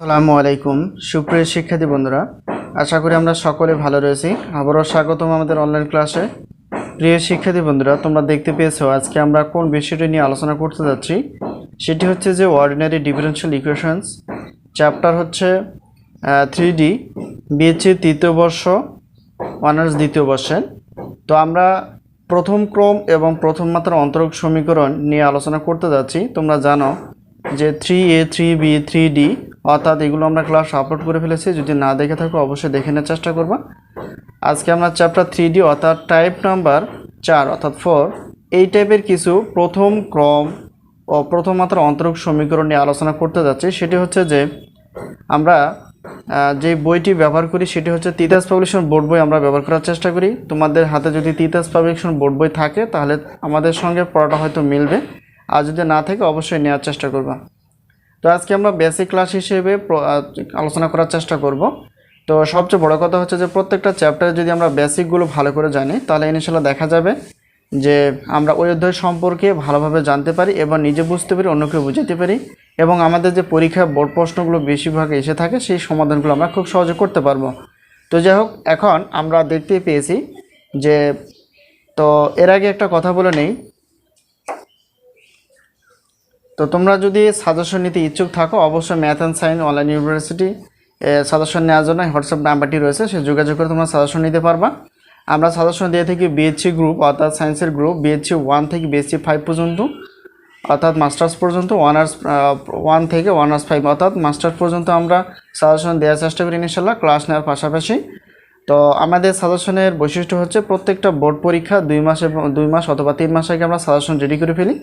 আসসালামু আলাইকুম। সুপ্রিয় শিক্ষার্থী বন্ধুরা, আশা করি আমরা সকলে ভালো রয়েছি। আবারও স্বাগতম আমাদের অনলাইন ক্লাসে প্রিয় শিক্ষার্থী বন্ধুরা, তোমরা দেখতে পেয়েছ আজকে আমরা কোন বিষয়টি নিয়ে আলোচনা করতে যাচ্ছি। সেটি হচ্ছে যে অর্ডিনারি ডিফারেনশিয়াল ইকুয়েশনস চ্যাপ্টার হচ্ছে থ্রি ডি বিএসসি তৃতীয় বর্ষ অনার্স দ্বিতীয় বর্ষের। তো আমরা প্রথম ক্রম এবং প্রথম মাত্রা অন্তরক সমীকরণ নিয়ে আলোচনা করতে যাচ্ছি। তোমরা জানো যে three A three B three D অর্থাৎ এগুলো আমরা ক্লাস আপলোড করে ফেলেছি। যদি না দেখে থাকো, অবশ্যই দেখে নেওয়ার চেষ্টা করবা। আজকে আমরা চ্যাপ্টার থ্রি ডি অর্থাৎ টাইপ নাম্বার চার, অর্থাৎ ফোর এই টাইপের কিছু প্রথম ক্রম ও প্রথম মাত্রা অন্তরক সমীকরণ নিয়ে আলোচনা করতে যাচ্ছি। সেটি হচ্ছে যে আমরা যে বইটি ব্যবহার করি, সেটি হচ্ছে তিতাস পাবলিকেশন বোর্ড বই আমরা ব্যবহার করার চেষ্টা করি। তোমাদের হাতে যদি তিতাস পাবলিকেশন বোর্ড বই থাকে, তাহলে আমাদের সঙ্গে পড়াটা হয়তো মিলবে। আর যদি না থাকে, অবশ্যই নেওয়ার চেষ্টা করবা। তো আজকে আমরা বেসিক ক্লাস হিসেবে আলোচনা করার চেষ্টা করব। তো সবচেয়ে বড় কথা হচ্ছে যে প্রত্যেকটা চ্যাপ্টারে যদি আমরা বেসিকগুলো ভালো করে জানি, তাহলে ইনশাল্লাহ দেখা যাবে যে আমরা ওই অধ্যায় সম্পর্কে ভালোভাবে জানতে পারি এবং নিজে বুঝতে পারি অন্যকে বুঝাতে পারি এবং আমাদের যে পরীক্ষা বোর্ড প্রশ্নগুলো বেশিরভাগ এসে থাকে, সেই সমাধানগুলো আমরা খুব সহজে করতে পারব। তো যাই হোক, এখন আমরা দেখতে পেয়েছি যে, তো এর আগে একটা কথা বলে নেই তো তোমরা যদি সাজেশন নিতে ইচ্ছুক থাকো, অবশ্যই math and science online university suggestion নেওয়ার জন্য হোয়াটসঅ্যাপ নাম্বারটি রয়েছে, সে যোগাযোগ করে তোমরা সাজেশন নিতে পারবা। আমরা সাজেশন দিয়ে থাকি বিএসসি গ্রুপ অর্থাৎ সায়েন্সের গ্রুপ বিএসসি ওয়ান থেকে বিএসসি ফাইভ পর্যন্ত, অর্থাৎ মাস্টার্স পর্যন্ত ওয়ানার্স ওয়ান থেকে ওয়ানার্স ফাইভ অর্থাৎ মাস্টার্স পর্যন্ত আমরা সাজেশন দেওয়ার চেষ্টা করি ইনশাল্লাহ ক্লাস নেওয়ার পাশাপাশি। তো আমাদের সাজেশনের বৈশিষ্ট্য হচ্ছে প্রত্যেকটা বোর্ড পরীক্ষা দুই মাস দুই মাস অথবা তিন মাস আগে আমরা সাজেশন রেডি করে ফেলি।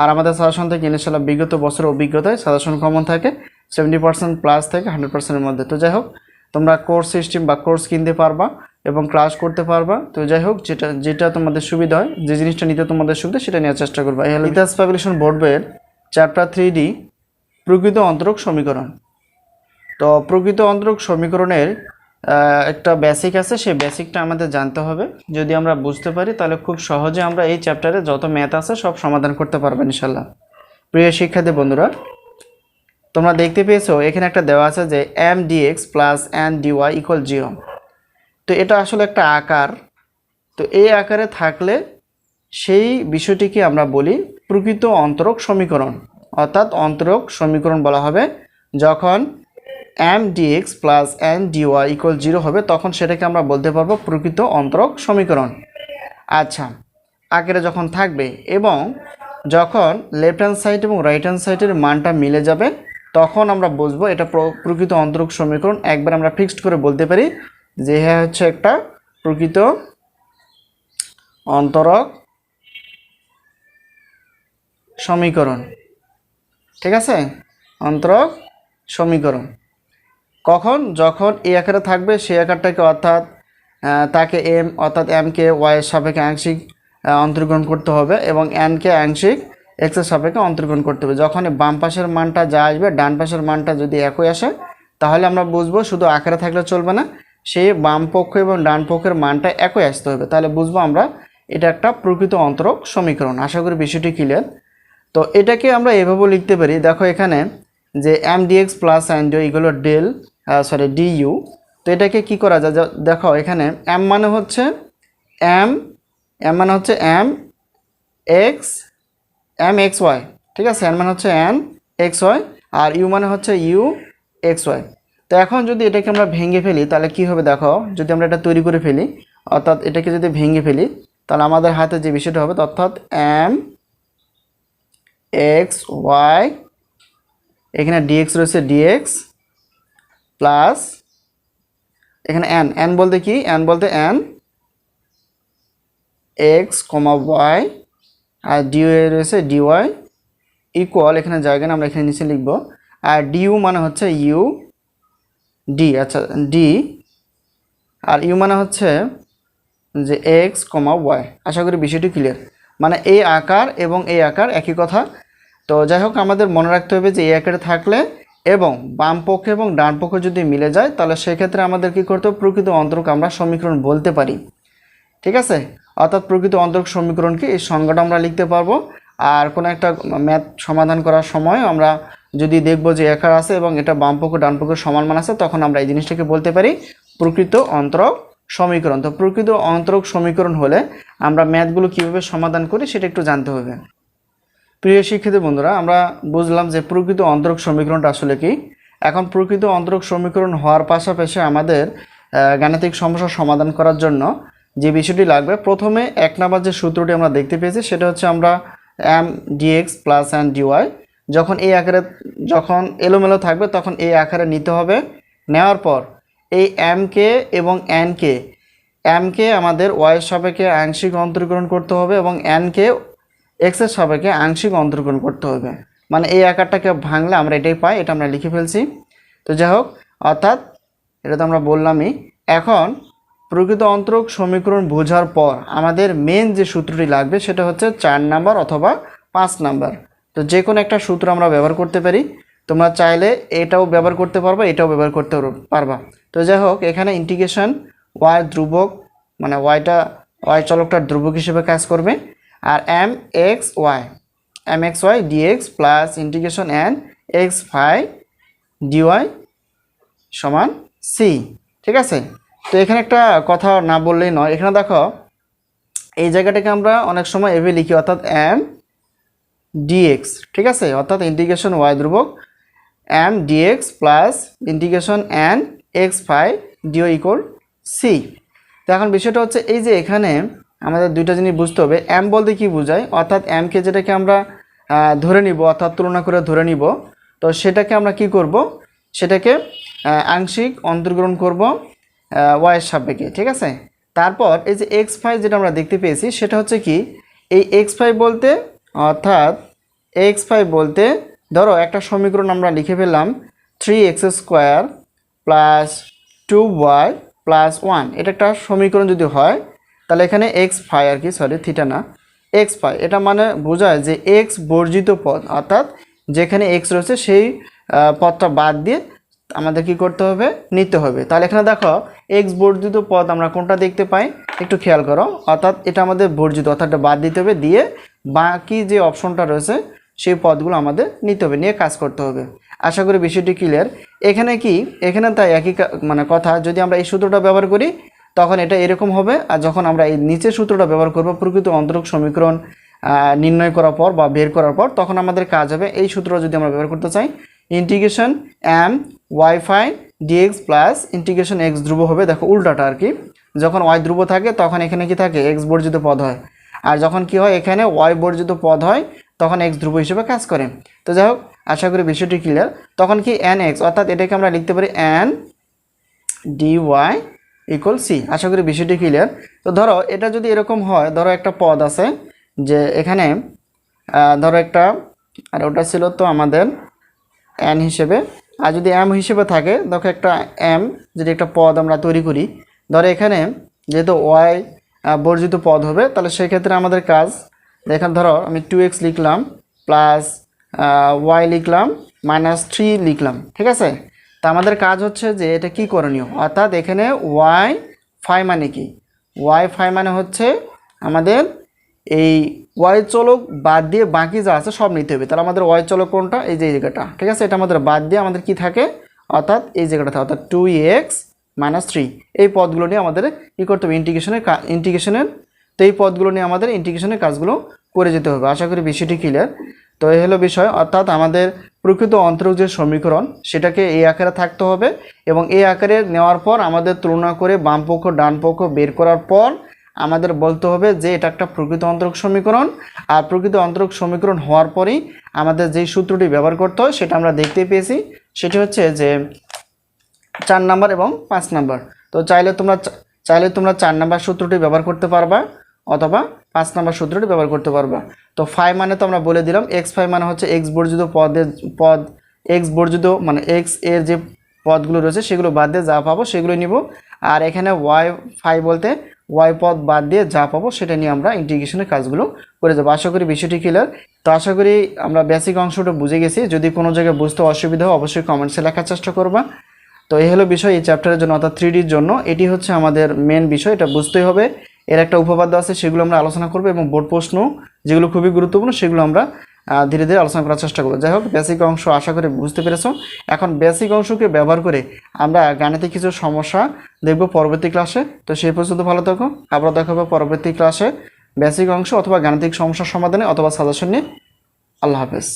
আর আমাদের সাজেশন থেকে ইনশাল্লাহ বিগত বছরের অভিজ্ঞতায় সাজেশন কমন থাকে সেভেন্টি পার্সেন্ট প্লাস থেকে হান্ড্রেড পার্সেন্টের মধ্যে। তো যাই হোক, তোমরা কোর্স সিস্টেম বা কোর্স কিনতে পারবা এবং ক্লাস করতে পারবা। তো যাই হোক, যেটা যেটা তোমাদের সুবিধা হয়, যে জিনিসটা নিতে তোমাদের সুবিধা, সেটা নেওয়ার চেষ্টা করবা। এই হলো ইতিহাস পাবলিকেশন বোর্ড বইয়ের চ্যাপ্টার থ্রি ডি প্রকৃত অন্তরক সমীকরণ। তো প্রকৃত অন্তরক সমীকরণের একটা বেসিক আছে, সেই বেসিকটা আমাদের জানতে হবে। যদি আমরা বুঝতে পারি, তাহলে খুব সহজে আমরা এই চ্যাপ্টারে যত ম্যাথ আছে সব সমাধান করতে পারব ইনশাল্লাহ প্রিয় শিক্ষার্থী বন্ধুরা, তোমরা দেখতে পেয়েছ, এখানে একটা দেওয়া আছে যে M DX plus N DY equal zero তো এটা আসলে একটা আকার। তো এই আকারে থাকলে সেই বিষয়টিকে আমরা বলি প্রকৃত অন্তরক সমীকরণ। অর্থাৎ অন্তরক সমীকরণ বলা হবে, যখন M DX plus N DY equal zero হবে, তখন সেটাকে আমরা বলতে পারব প্রকৃত অন্তরক সমীকরণ। আচ্ছা আকারে যখন থাকবে এবং যখন লেফট হ্যান্ড সাইড এবং রাইট হ্যান্ড সাইডের মানটা মিলে যাবে, তখন আমরা বুঝব এটা প্র- প্রকৃত অন্তরক সমীকরণ। একবার আমরা ফিক্সড করে বলতে পারি যে হ্যাঁ হচ্ছে একটা প্রকৃত অন্তরক সমীকরণ। ঠিক আছে? অন্তরক সমীকরণ। কখন? যখন এই আকারে থাকবে, সেই আকারটাকে অর্থাৎ তাকে এম অর্থাৎ এমকে ওয়াইয়ের সাপেক্ষে আংশিক অন্তর্গ্রহণ করতে হবে এবং এনকে আংশিক এক্সের সাপেক্ষে অন্তর্গ্রহণ করতে হবে। যখন বাম পাশের মানটা যা আসবে, ডান পাশের মানটা যদি একই আসে, তাহলে আমরা বুঝব শুধু আকারে থাকলে চলবে না, সেই বাম পক্ষ এবং ডান পক্ষের মানটা একই আসতে হবে। তাহলে বুঝব আমরা এটা একটা প্রকৃত অন্তরক সমীকরণ। আশা করি বিষয়টি ক্লিয়ার তো এটাকে আমরা এভাবেও লিখতে পারি। দেখো এখানে যে M DX plus N DY এগুলো ডেল সরি ডিইউ তো এটাকে কি করা যায়? দেখো, এখানে এম মানে হচ্ছে এম এম মানে হচ্ছে M X M X Y ঠিক আছে? এন মানে হচ্ছে এন এক্স ওয়াই আর ইউ মানে হচ্ছে ইউ এক্স ওয়াই তো এখন যদি এটাকে আমরা ভেঙে ফেলি, তাহলে কি হবে দেখো? যদি আমরা এটা তৈরি করে ফেলি, অর্থাৎ এটাকে যদি ভেঙে ফেলি, তাহলে আমাদের হাতে যে বিষয়টা হবে, অর্থাৎ এম এক্স ওয়াই এখানে ডিএক্স রয়েছে ডিএক্স প্লাস এখানে এন এন বলতে কি? এন বলতে এন এক্স কমা ওয়াই আর ডিওয়াই রয়েছে ডিওয়াই ইকুয়াল এখানে জায়গা না আমরা এখানে নিচে লিখব। আর ডিউ মানে হচ্ছে ইউ ডি আচ্ছা ডি আর ইউ মানে হচ্ছে যে এক্স কমা ওয়াই আশা করি বিষয়টি ক্লিয়ার মানে এই আকার এবং এই আকার একই কথা। তো যাই হোক, আমাদের মনে রাখতে হবে যে এই আকারে থাকলে এবং বাম পক্ষ এবং ডান পক্ষ যদি মিলে যায়, তাহলে সেক্ষেত্রে আমাদের কী করতে হবে? প্রকৃত অন্তরক আমরা সমীকরণ বলতে পারি। ঠিক আছে? অর্থাৎ প্রকৃত অন্তরক সমীকরণকে এই সংজ্ঞাটা আমরা লিখতে পারব। আর কোনো একটা ম্যাথ সমাধান করার সময় আমরা যদি দেখব যে একার আছে এবং এটা বাম পক্ষ, ডান পক্ষ সমান মান আছে, তখন আমরা এই জিনিসটাকে বলতে পারি প্রকৃত অন্তরক সমীকরণ। তো প্রকৃত অন্তরক সমীকরণ হলে আমরা ম্যাথগুলো কীভাবে সমাধান করি, সেটা একটু জানতে হবে। প্রিয় শিক্ষিত বন্ধুরা, আমরা বুঝলাম যে প্রকৃত অন্তরক সমীকরণটা আসলে কি। এখন প্রকৃত অন্তরক সমীকরণ হওয়ার পাশাপাশি আমাদের গাণিতিক সমস্যা সমাধান করার জন্য যে বিষয়টি লাগবে, প্রথমে এক নাম্বার যে সূত্রটি আমরা দেখতে পেয়েছি, সেটা হচ্ছে আমরা M DX plus and DY যখন এই আকারে, যখন এলোমেলো থাকবে, তখন এই আকারে নিতে হবে। নেওয়ার পর এই এমকে এবং এনকে এমকে আমাদের ওয়াইয়ের সাপেক্ষে আংশিক অন্তরীকরণ করতে হবে এবং এনকে এক্সের সাপেক্ষে আংশিক অন্তর্গ্রহণ করতে হবে। মানে এই আকারটাকে ভাঙলে আমরা এটাই পাই, এটা আমরা লিখে ফেলছি। তো যাই হোক, অর্থাৎ এটা তো আমরা বললামই। এখন প্রকৃত অন্তরক সমীকরণ বোঝার পর আমাদের মেন যে সূত্রটি লাগবে সেটা হচ্ছে চার নাম্বার অথবা পাঁচ নাম্বার। তো যে কোনো একটা সূত্র আমরা ব্যবহার করতে পারি। তোমরা চাইলে এটাও ব্যবহার করতে পারবা, এটাও ব্যবহার করতে পারবা। তো যাই হোক, এখানে ইন্টিগ্রেশন ওয়াই ধ্রুবক মানে ওয়াইটা ওয়াই চলকটার ধ্রুবক হিসেবে কাজ করবে। আর M X Y M X Y DX plus integration N X phi DY সমান সি ঠিক আছে? তো এখানে একটা কথা না বললেই নয়। এখানে দেখো, এই জায়গাটাকে আমরা অনেক সময় এভাবে লিখি, অর্থাৎ এম ডিএক্স ঠিক আছে? অর্থাৎ ইন্টিগ্রেশন ওয়াই ধ্রুবক M DX plus integration N X phi DY equal C তো এখন বিষয়টা হচ্ছে এই যে এখানে আমাদের দুইটা জিনিস বুঝতে হবে। এম বলতে কি বোঝায়? অর্থাৎ এমকে যেটাকে আমরা ধরে নিব, অর্থাৎ তুলনা করে ধরে নিব, তো সেটাকে আমরা কি করব? সেটাকে আংশিক অন্তর্গ্রহণ করব ওয়াইয়ের সাপেক্ষে, ঠিক আছে? তারপর এই যে এক্স ফাইভ যেটা আমরা দেখতে পেয়েছি, সেটা হচ্ছে কি? এই এক্স ফাইভ বলতে, অর্থাৎ এক্স ফাইভ বলতে, ধরো একটা সমীকরণ আমরা লিখে ফেললাম three x square plus two y plus one এটা একটা সমীকরণ যদি হয় তাহলে এখানে এক্স ফাই আর কি সরি থিটা না। এক্স ফাই এটা মানে বোঝায় যে এক্স বর্জিত পদ, অর্থাৎ যেখানে এক্স রয়েছে সেই পথটা বাদ দিয়ে আমাদের কি করতে হবে? নিতে হবে। তাহলে এখানে দেখো এক্স বর্জিত পদ আমরা কোনটা দেখতে পাই? একটু খেয়াল করো, অর্থাৎ এটা আমাদের বর্জিত, অর্থাৎ বাদ দিতে হবে, দিয়ে বাকি যে অপশনটা রয়েছে, সেই পদগুলো আমাদের নিতে হবে, নিয়ে কাজ করতে হবে। আশা করি বিষয়টি ক্লিয়ার এখানে কি? এখানে তাই একই মানে কথা, যদি আমরা এই সূত্রটা ব্যবহার করি তখন এটা এরকম হবে, আর যখন আমরা এই নিচের সূত্রটা ব্যবহার করব, প্রকৃত অন্তরক সমীকরণ নির্ণয় করার পর বা বের করার পর, তখন আমাদের কাজ হবে এই সূত্র যদি আমরা ব্যবহার করতে চাই integration M wifi d x plus integration x ধ্রুব হবে, দেখো উল্টাটা আর কি, যখন ওয়াই ধ্রুব থাকে তখন এখানে কি থাকে এক্স বর্জিত পদ হয়, আর যখন কি হয় এখানে ওয়াই বর্জিত পদ হয়, তখন এক্স ধ্রুব হিসেবে কাজ করে, তো যাই হোক, আশা করি বিষয়টি ক্লিয়ার তখন কি এন এক্স অর্থাৎ এটাকে আমরা লিখতে পারি n d y equal c আশা করি বিষয়টি ক্লিয়ার তো ধরো, এটা যদি এরকম হয়, ধরো একটা পদ আছে যে এখানে ধরো একটা, আর ওটা ছিল তো আমাদের এন হিসেবে। আর যদি এম হিসেবে থাকে, দেখো একটা এম যদি একটা পদ আমরা তৈরি করি, ধরো এখানে যেহেতু ওয়াই বর্জিত পদ হবে, তাহলে সেক্ষেত্রে আমাদের কাজ, এখানে ধরো আমি টু এক্স লিখলাম প্লাস ওয়াই লিখলাম মাইনাস থ্রি লিখলাম, ঠিক আছে? তা আমাদের কাজ হচ্ছে যে এটা কি করণীয়? অর্থাৎ এখানে ওয়াই ফাই মানে কি? ওয়াই ফাই মানে হচ্ছে আমাদের এই ওয়াই চলক বাদ দিয়ে বাকি যা আছে সব নিতে হবে। তাহলে আমাদের ওয়াই চলক কোনটা? এই যে জায়গাটা। ঠিক আছে? এটা আমাদের বাদ দিয়ে আমাদের কি থাকে? অর্থাৎ এই জায়গাটা থাকে। অর্থাৎ টু এক্স মাইনাস থ্রি এই পদগুলো নিয়ে আমাদের কী করতে হবে? ইন্টিগ্রেশনের ইন্টিগ্রেশনের তো এই পদগুলো নিয়ে আমাদের ইন্টিগ্রেশনের কাজগুলো করে যেতে হবে। আশা করি বিষয়টি ক্লিয়ার তো এই হলো বিষয়। অর্থাৎ আমাদের প্রকৃত অন্তরক যে সমীকরণ, সেটাকে এই আকারে থাকতে হবে এবং এই আকারে নেওয়ার পর আমাদের তুলনা করে বাম পক্ষ, ডান পক্ষ বের করার পর আমাদের বলতে হবে যে এটা একটা প্রকৃত অন্তরক সমীকরণ। আর প্রকৃত অন্তরক সমীকরণ হওয়ার পরেই আমাদের যেই সূত্রটি ব্যবহার করতে হয়, সেটা আমরা দেখতে পেয়েছি। সেটি হচ্ছে যে চার নাম্বার এবং পাঁচ নাম্বার। তো চাইলে তোমরা চাইলে তোমরা চার নাম্বার সূত্রটি ব্যবহার করতে পারবা, অথবা পাঁচ নাম্বার সূত্রটি ব্যবহার করতে পারবা। তো ফাইভ মানে তো আমরা বলে দিলাম এক্স ফাইভ মানে হচ্ছে এক্স বর্জিত পদের, পদ এক্স বর্জিত মানে এক্সের যে পদগুলো রয়েছে সেগুলো বাদ দিয়ে যা পাবো সেগুলো নিব। আর এখানে ওয়াই ফাইভ বলতে ওয়াই পদ বাদ দিয়ে যা পাবো সেটা নিয়ে আমরা ইন্টিগ্রেশনের কাজগুলো করে যাব। আশা করি বিষয়টি ক্লিয়ার তো আশা করি আমরা বেসিক অংশটা বুঝে গেছি। যদি কোনো জায়গায় বুঝতে অসুবিধা হয় অবশ্যই কমেন্টসে লেখার চেষ্টা করবা। তো এই হলো বিষয় এই চ্যাপ্টারের জন্য, অর্থাৎ থ্রি জন্য। এটি হচ্ছে আমাদের মেন বিষয়, এটা বুঝতেই হবে। এর একটা উপপাদ্য আছে, সেগুলো আমরা আলোচনা করব এবং বোর্ড প্রশ্ন যেগুলো খুবই গুরুত্বপূর্ণ, সেগুলো আমরা ধীরে ধীরে আলোচনা করার চেষ্টা করব। যাই হোক বেসিক অংশ আশা করি বুঝতে পেরেছ। এখন বেসিক অংশকে ব্যবহার করে আমরা গাণিতিক কিছু সমস্যা দেখব পরবর্তী ক্লাসে তো সেই পর্যন্ত ভালো থাকো। আবার দেখা হবে পরবর্তী ক্লাসে বেসিক অংশ অথবা গাণিতিক সমস্যার সমাধানে অথবা সাজেশন নিয়ে। আল্লাহ হাফেজ।